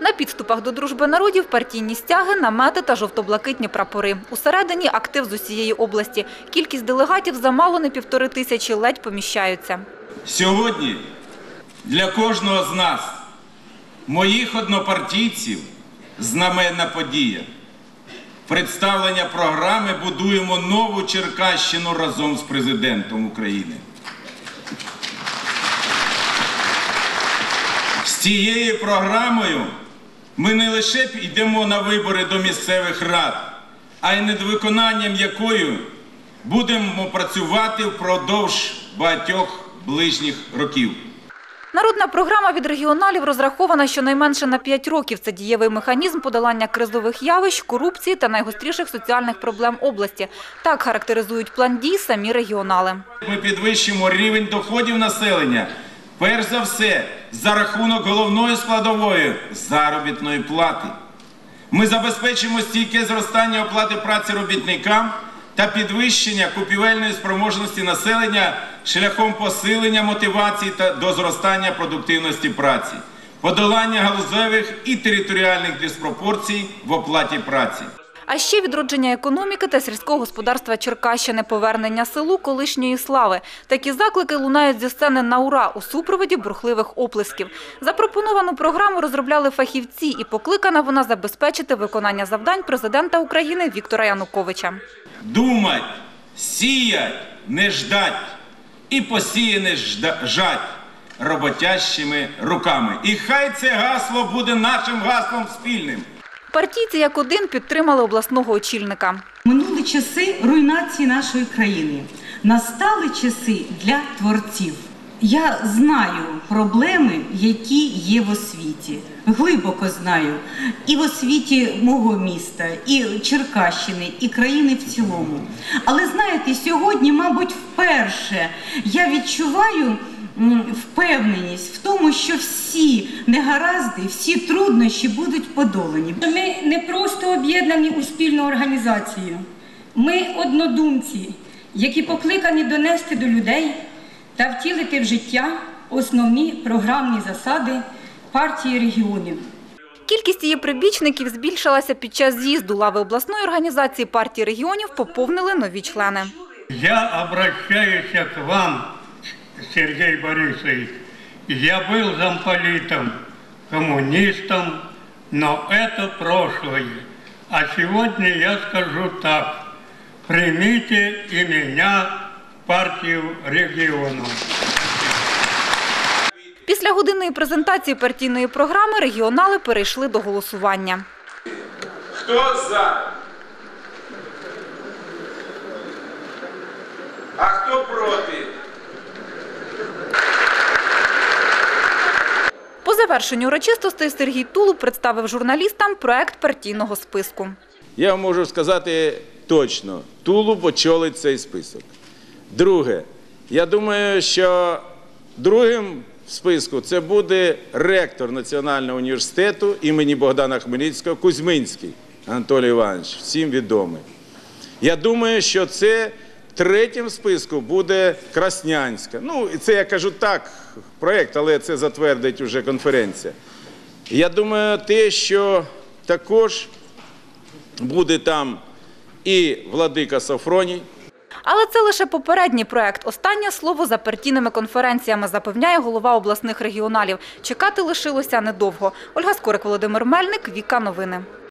На підступах до дружби народів партійні стяги, намети та жовто-блакитні прапори. Усередині актив з усієї області. Кількість делегатів замало не півтори тисячі, ледь поміщаються. Сьогодні для кожного з нас, моїх однопартійців, знаменна подія. Представлення програми будуємо нову Черкащину разом з президентом України. З цією програмою ми не лише йдемо на вибори до місцевих рад, а й над виконанням якою будемо працювати впродовж багатьох ближніх років. Народна програма від регіоналів розрахована щонайменше на 5 років. Це дієвий механізм подолання кризових явищ, корупції та найгостріших соціальних проблем області. Так характеризують план дій самі регіонали. Ми підвищимо рівень доходів населення, перш за все, за рахунок головної складової заробітної плати. Ми забезпечимо стійке зростання оплати праці робітникам та підвищення купівельної спроможності населення шляхом посилення мотивації та до зростання продуктивності праці, подолання галузевих і територіальних диспропорцій в оплаті праці. А ще відродження економіки та сільського господарства Черкащини, повернення селу колишньої слави. Такі заклики лунають зі сцени на ура у супроводі бурхливих оплесків. Запропоновану програму розробляли фахівці і покликана вона забезпечити виконання завдань президента України Віктора Януковича. Думать, сіять, не ждать і посіяне жать роботящими руками. І хай це гасло буде нашим гаслом спільним. Партійці як один підтримали обласного очільника. Минули часи руйнації нашої країни. Настали часи для творців. Я знаю проблеми, які є в освіті. Глибоко знаю. І в освіті мого міста, і Черкащини, і країни в цілому. Але знаєте, сьогодні, мабуть, вперше я відчуваю впевненість в тому, що всі негаразди, всі труднощі будуть подолані. Ми не просто об'єднані у спільну організацію. Ми однодумці, які покликані донести до людей та втілити в життя основні програмні засади партії регіонів. Кількість її прибічників збільшилася під час з'їзду. Лави обласної організації партії регіонів поповнили нові члени. Я обращаюсь к вам, Сергей Борисович. Я был замполитом, коммунистом, но это прошлое. А сегодня я скажу так. Примите и меня в партию регионов. Після годинної презентації партійної програми регіонали перейшли до голосування. Хто за? А хто проти? По завершенню урочистостей Сергій Тулуб представив журналістам проект партійного списку. Я вам можу сказати точно, Тулуб очолить цей список. Друге, я думаю, що другим в списку це буде ректор Національного університету імені Богдана Хмельницького Кузьминський Анатолій Іванович, всім відомий. Я думаю, що це третім в списку буде Краснянська. Ну, це я кажу так, проєкт, але це затвердить вже конференція. Я думаю, те, що також буде там і Владика Сафроній, Але це лише попередній проект. Останнє слово за партійними конференціями, запевняє голова обласних регіоналів. Чекати лишилося недовго. Ольга Скорик, Володимир Мельник, Віка Новини.